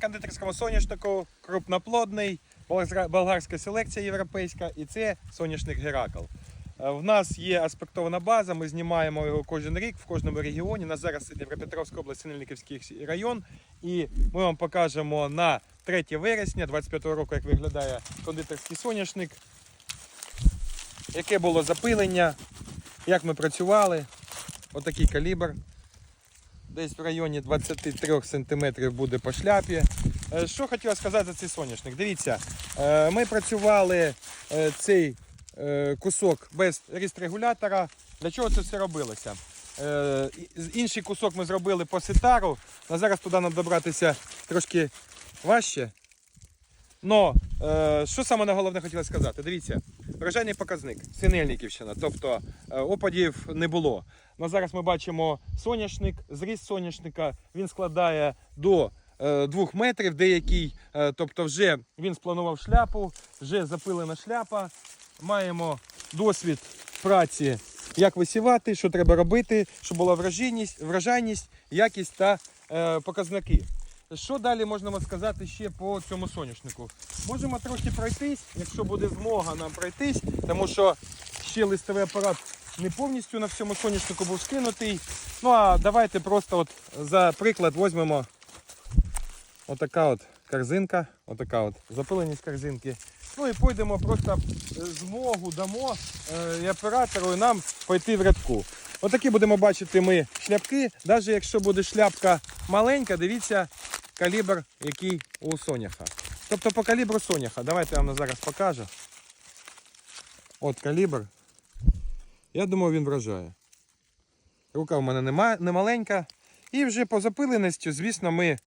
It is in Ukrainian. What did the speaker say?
Кондитерському соняшнику крупноплодний, болгарська селекція європейська і це соняшник Геракл. Е, В нас є аспектована база, ми знімаємо його кожен рік в кожному регіоні. На зараз це Дніпропетровська область, Синельниківський район. І ми вам покажемо на 3 вересня 25 року, як виглядає кондитерський соняшник, яке було запилення, як ми працювали. Отакий калібр. Десь в районі 23 см буде по шляпі. Е, Що хотіла сказати за цей соняшник? Дивіться, е, ми працювали е, цей кусок без ріст-регулятора. Для чого це все робилося? Інший кусок ми зробили по сетару. а зараз туди нам добратися трошки важче. Но е, що саме на головне хотіла сказати? Дивіться, врожайний показник, Синельниківщина, тобто е, опадів не було. На зараз ми бачимо соняшник, зріст соняшника, він складає до 2 метрів, деякий, е, тобто вже він спланував шляпу, вже запилена шляпа. Маємо досвід праці, як висівати, що треба робити, щоб була врожайність, врожайність якість та е, показники. Що далі можемо сказати ще по цьому соняшнику? Можемо трохи пройтись, якщо буде змога нам пройтись, тому що ще листовий апарат не повністю на всьому соняшнику був скинутий. Ну а давайте просто от за приклад візьмемо отака от корзинка, отака от запиленість корзинки. Ну і пойдемо просто е, змогу дамо е, і оператору і нам пойти в рядку. Отакі будемо бачити ми шляпки. Навіть якщо буде шляпка маленька, дивіться калібр, який у соняха. Тобто по калібру соняха. Давайте я вам зараз покажу. От калібр. Я думаю, він вражає. Рука в мене не маленька. І вже по запиленості, звісно, ми